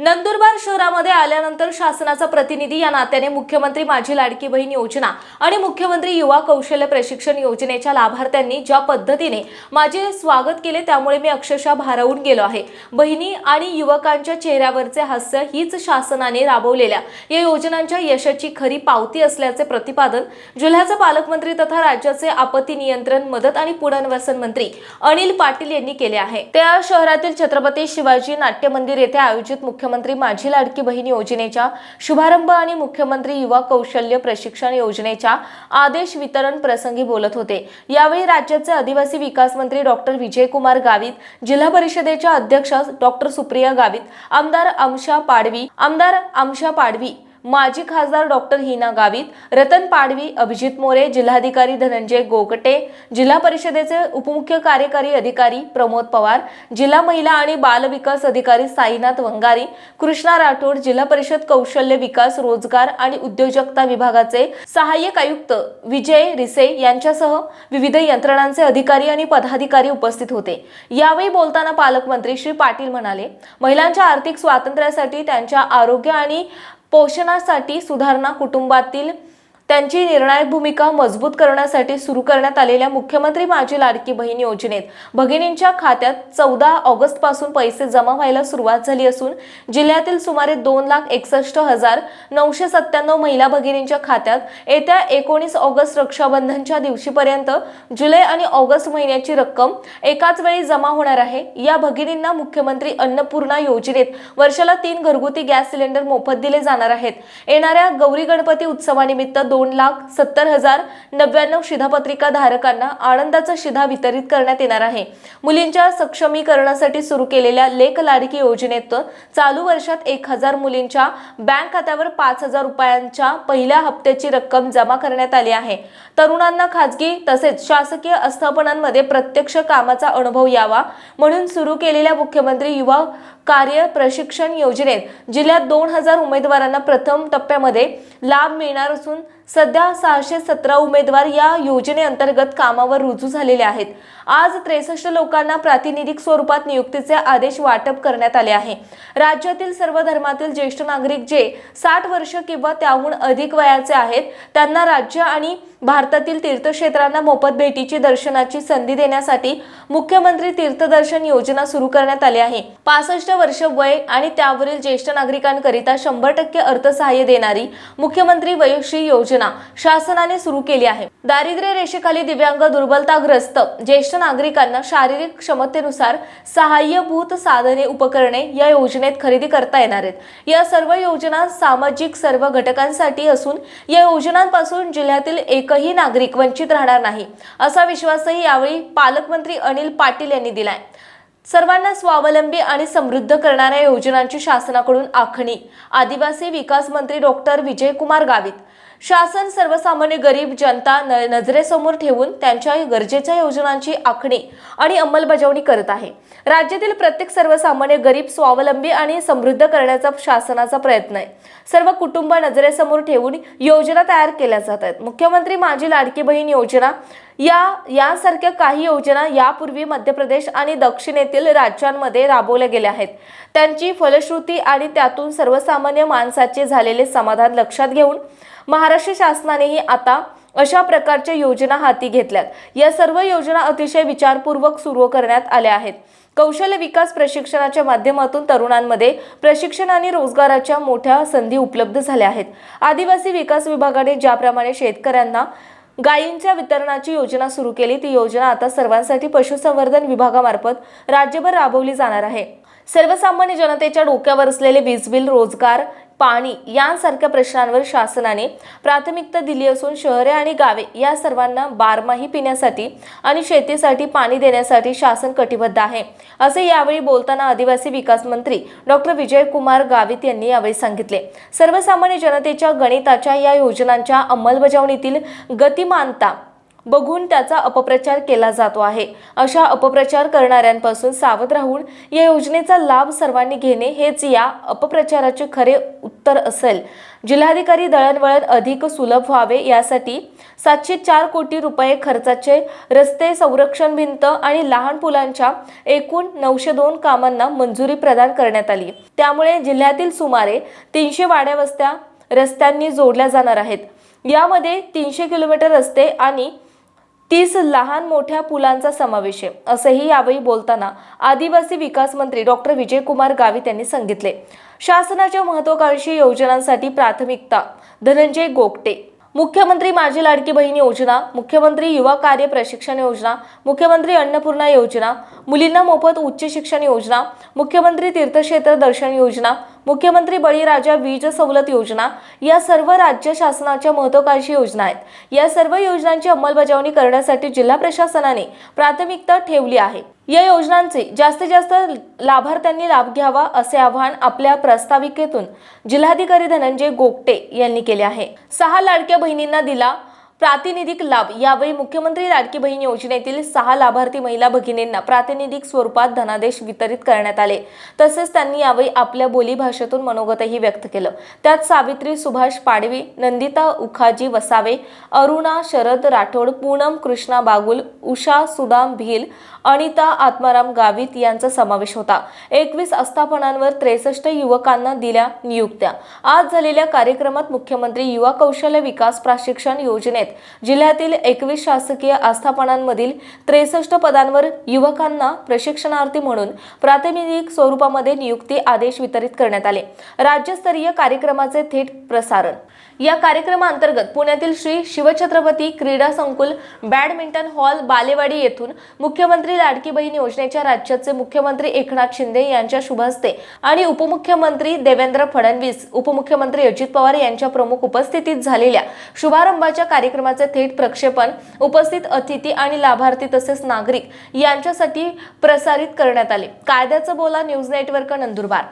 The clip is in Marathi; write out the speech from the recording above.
नंदुरबार शहरामध्ये आल्यानंतर शासनाचा प्रतिनिधी या नात्याने मुख्यमंत्री माझी लाडकी बहीण योजना आणि मुख्यमंत्री युवा कौशल्य प्रशिक्षण योजनेच्या लाभार्थ्यांनी ज्या पद्धतीने माझे स्वागत केले त्यामुळे मी अक्षरशः भारावून गेलो आहे. बहिणी आणि युवकांच्या चेहऱ्यावरचे हास्य हीच शासनाने राबवलेल्या या योजनांच्या यशाची खरी पावती असल्याचे प्रतिपादन जिल्ह्याचे पालकमंत्री तथा राज्याचे आपत्ती नियंत्रण मदत आणि पुनर्वसन मंत्री अनिल पाटील यांनी केले आहे. ते आज शहरातील छत्रपती शिवाजी नाट्य मंदिर येथे आयोजित मुख्य मुख्यमंत्री माझी लाडकी बहीण योजनेच्या शुभारंभ आणि मुख्यमंत्री युवा कौशल्य प्रशिक्षण योजनेच्या आदेश वितरण प्रसंगी बोलत होते. यावेळी राज्याचे आदिवासी विकास मंत्री डॉक्टर विजयकुमार गावित जिल्हा परिषदेच्या अध्यक्षा डॉक्टर सुप्रिया गावित आमदार आमशा पाडवी आमदार आमशा पाडवी माजी खासदार डॉक्टर हिना गावित रतन पाडवी अभिजित मोरे जिल्हाधिकारी धनंजय गोगटे जिल्हा परिषदेचे उपमुख्य कार्यकारी अधिकारी प्रमोद पवार जिल्हा महिला आणि बाल विकास अधिकारी साईनाथ वंगारी कृष्णा राठोड जिल्हा परिषद कौशल्य विकास रोजगार आणि उद्योजकता विभागाचे सहाय्यक आयुक्त विजय रिसे यांच्यासह विविध यंत्रणांचे अधिकारी आणि पदाधिकारी उपस्थित होते. यावेळी बोलताना पालकमंत्री श्री पाटील म्हणाले महिलांच्या आर्थिक स्वातंत्र्यासाठी त्यांच्या आरोग्य आणि पोषणासाठी सुधारणा कुटुंबातील त्यांची निर्णायक भूमिका मजबूत करण्यासाठी सुरू करण्यात आलेल्या मुख्यमंत्री माझी लाडकी बहीण योजनेत भगिनींच्या खात्यात चौदा ऑगस्टपासून पैसे जमा व्हायला सुरुवात झाली असून जिल्ह्यातील सुमारे दोन लाख एकसष्ट हजार नऊशे सत्त्याण्णव महिला भगिनींच्या खात्यात येत्या एकोणीस ऑगस्ट रक्षाबंधनच्या दिवशीपर्यंत जुलै आणि ऑगस्ट महिन्याची रक्कम एकाच वेळी जमा होणार आहे. या भगिनींना मुख्यमंत्री अन्नपूर्णा योजनेत वर्षाला तीन घरगुती गॅस सिलेंडर मोफत दिले जाणार आहेत. येणाऱ्या गौरी गणपती उत्सवानिमित्त दोन दोन लाख सत्तर हजार नव्याण्णव शिधापत्रिका धारकांना आनंदाचा शिधा वितरित करण्यात येणार आहे. मुलींच्या सक्षमीकरणासाठी सुरू केलेल्या लेख लाडकी योजनेत चालू वर्षात एक हजार मुलींच्या बँक खात्यावर पाच हजार रुपयांच्या पहिल्या हप्त्याची रक्कम जमा करण्यात आली आहे. तरुणांना खाजगी तसेच शासकीय आस्थापनांमध्ये प्रत्यक्ष कामाचा अनुभव यावा म्हणून सुरू केलेल्या मुख्यमंत्री युवा कार्य प्रशिक्षण योजनेत जिल्ह्यात दोन हजार उमेदवारांना प्रथम टप्प्यामध्ये लाभ मिळणार असून सध्या सहाशे सतरा उमेदवार या योजनेअंतर्गत कामावर रुजू झालेले आहेत. आज त्रेसष्ट लोकांना प्रातिनिधिक स्वरूपात नियुक्तीचे आदेश वाटप करण्यात आले आहे. राज्यातील सर्व धर्मातील ज्येष्ठ नागरिक जे साठ वर्ष किंवा त्याहून अधिक वयाचे आहेत त्यांना राज्य आणि भारतातील तीर्थक्षेत्रांना मोफत भेटीची दर्शनाची संधी देण्यासाठी मुख्यमंत्री तीर्थदर्शन योजना सुरू करण्यात आली आहे. पासष्ट वर्ष वय आणि त्यावरील ज्येष्ठ नागरिकांकरिता शंभर टक्के अर्थसहाय्य देणारी मुख्यमंत्री वयोश्री योजना शासनाने सुरू केली आहे. दारिद्र्य रेषेखाली दिव्यांग दुर्बलताग्रस्त ज्येष्ठ नागरिकांना शारीरिक क्षमतेनुसार सहाय्यभूत साधने उपकरणे या योजनेत खरेदी करता येणार आहेत. या सर्व योजना सामाजिक सर्व घटकांसाठी असून या योजनांपासून जिल्ह्यातील एकही नागरिक वंचित राहणार नाही असा विश्वासही यावेळी पालकमंत्री अनिल पाटील यांनी दिलाय. सर्वांना स्वावलंबी आणि समृद्ध करणाऱ्या योजनांची शासनाकडून आखणी. आदिवासी विकास मंत्री डॉक्टर विजयकुमार गावित. शासन सर्वसामान्य गरीब जनता न नजरेसमोर ठेवून त्यांच्या गरजेच्या योजनांची आखणी आणि अंमलबजावणी करत आहे. राज्यातील प्रत्येक सर्वसामान्य गरीब स्वावलंबी आणि समृद्ध करण्याचा शासनाचा प्रयत्न आहे. सर्व कुटुंब नजरेसमोर ठेवून योजना तयार केल्या जात आहेत मुख्यमंत्री माझी लाडकी बहीण योजना या यासारख्या काही योजना यापूर्वी मध्य प्रदेश आणि दक्षिणेतील राज्यांमध्ये राबवल्या गेल्या आहेत. त्यांची फलश्रुती आणि त्यातून सर्वसामान्य माणसाचे झालेले समाधान लक्षात घेऊन महाराष्ट्र शासनानेही आता अशा प्रकारच्या योजना हाती घेतल्यात. या सर्व योजना अतिशय विचारपूर्वक सुरू करण्यात आल्या आहेत. कौशल्य विकास प्रशिक्षणाच्या माध्यमातून तरुणांमध्ये प्रशिक्षण आणि रोजगाराच्या मोठ्या संधी उपलब्ध झाल्या आहेत. आदिवासी विकास विभागाने ज्याप्रमाणे शेतकऱ्यांना गायींच्या वितरणाची योजना सुरू केली ती योजना आता सर्वांसाठी पशुसंवर्धन विभागामार्फत राज्यभर राबवली जाणार आहे. सर्वसामान्य जनतेच्या डोक्यावर असलेले वीज बिल रोजगार पाणी यांसारख्या प्रश्नांवर शासनाने प्राथमिकता दिली असून शहरे आणि गावे या सर्वांना बारमाही पिण्यासाठी आणि शेतीसाठी पाणी देण्यासाठी शासन कटिबद्ध आहे. असे यावेळी बोलताना आदिवासी विकास मंत्री डॉक्टर विजयकुमार गावित यांनी यावेळी सांगितले. सर्वसामान्य जनतेच्या गणिताच्या या योजनांच्या अंमलबजावणीतील गतिमानता बघून त्याचा अपप्रचार केला जातो आहे. अशा अपप्रचार करणाऱ्यांपासून सावध राहून या योजनेचा लाभ सर्वांनी घेणे हेच या अपप्रचाराचे खरे उत्तर असेल. जिल्हाधिकारी दळणवळण अधिक सुलभ व्हावे यासाठी सातशे चार कोटी रुपये खर्चाचे रस्ते संरक्षण भिंत आणि लहान पुलांच्या एकूण नऊशे दोन कामांना मंजुरी प्रदान करण्यात आली. त्यामुळे जिल्ह्यातील सुमारे तीनशे वाड्या वस्त्या रस्त्यांनी जोडल्या जाणार आहेत. यामध्ये तीनशे किलोमीटर रस्ते आणि तीस लहान मोठ्या पुलांचा समावेश आहे असंही यावेळी बोलताना आदिवासी विकास मंत्री डॉक्टर विजयकुमार गावित यांनी सांगितले. शासनाच्या महत्वाकांक्षी योजनांसाठी प्राथमिकता धनंजय गोगटे. मुख्यमंत्री माझी लाडकी बहीण योजना मुख्यमंत्री युवा कार्य प्रशिक्षण योजना मुख्यमंत्री अन्नपूर्णा योजना मुलींना मोफत उच्च शिक्षण योजना मुख्यमंत्री तीर्थक्षेत्र दर्शन योजना मुख्यमंत्री बळीराजा वीज सवलत योजना या सर्व राज्य शासनाच्या महत्वाकांक्षी योजना आहेत. या सर्व योजनांची अंमलबजावणी करण्यासाठी जिल्हा प्रशासनाने प्राथमिकता ठेवली आहे. या योजनांचे जास्तीत जास्त लाभार्थ्यांनी लाभ घ्यावा असे आवाहन आपल्या प्रस्ताविकेतून जिल्हाधिकारी धनंजय गोगटे यांनी केले आहे. सहा लाडक्या बहिणींना दिला प्रातिनिधिक लाभ. यावेळी मुख्यमंत्री लाडकी बहीण योजनेतील सहा लाभार्थी महिला भगिनींना प्रातिनिधिक स्वरूपात धनादेश वितरित करण्यात आले. तसेच त्यांनी यावेळी आपल्या बोलीभाषेतून मनोगतही व्यक्त केलं. त्यात सावित्री सुभाष पाडवी नंदिता उखाजी वसावे अरुणा शरद राठोड पूनम कृष्णा बागुल उषा सुदाम भिल अनिता आत्माराम गावित यांचा समावेश होता. एकवीस आस्थापनांवर त्रेसष्ट युवकांना दिल्या नियुक्त्या. आज झालेल्या कार्यक्रमात मुख्यमंत्री युवा कौशल्य विकास प्रशिक्षण योजनेत जिल्ह्यातील एकवीस शासकीय आस्थापनांमधील त्रेसष्ट पदांवर युवकांना प्रशिक्षणार्थी म्हणून प्रातिनिधिक स्वरूपामध्ये नियुक्ती आदेश वितरित करण्यात आले. राज्यस्तरीय कार्यक्रमाचे थेट प्रसारण. या कार्यक्रमाअंतर्गत पुण्यातील श्री शिवछत्रपती क्रीडा संकुल बॅडमिंटन हॉल बालेवाडी येथून मुख्यमंत्री लाडकी बहीण योजनेच्या राज्याचे मुख्यमंत्री एकनाथ शिंदे यांच्या शुभहस्ते आणि उपमुख्यमंत्री देवेंद्र फडणवीस उपमुख्यमंत्री अजित पवार यांच्या प्रमुख उपस्थितीत झालेल्या शुभारंभाच्या कार्यक्रम कार्यक्रमाचे थेट प्रक्षेपण उपस्थित अतिथी आणि लाभार्थी तसेच नागरिक यांच्यासाठी प्रसारित करण्यात आले. कायद्याचं बोला न्यूज नेटवर्क नंदुरबार.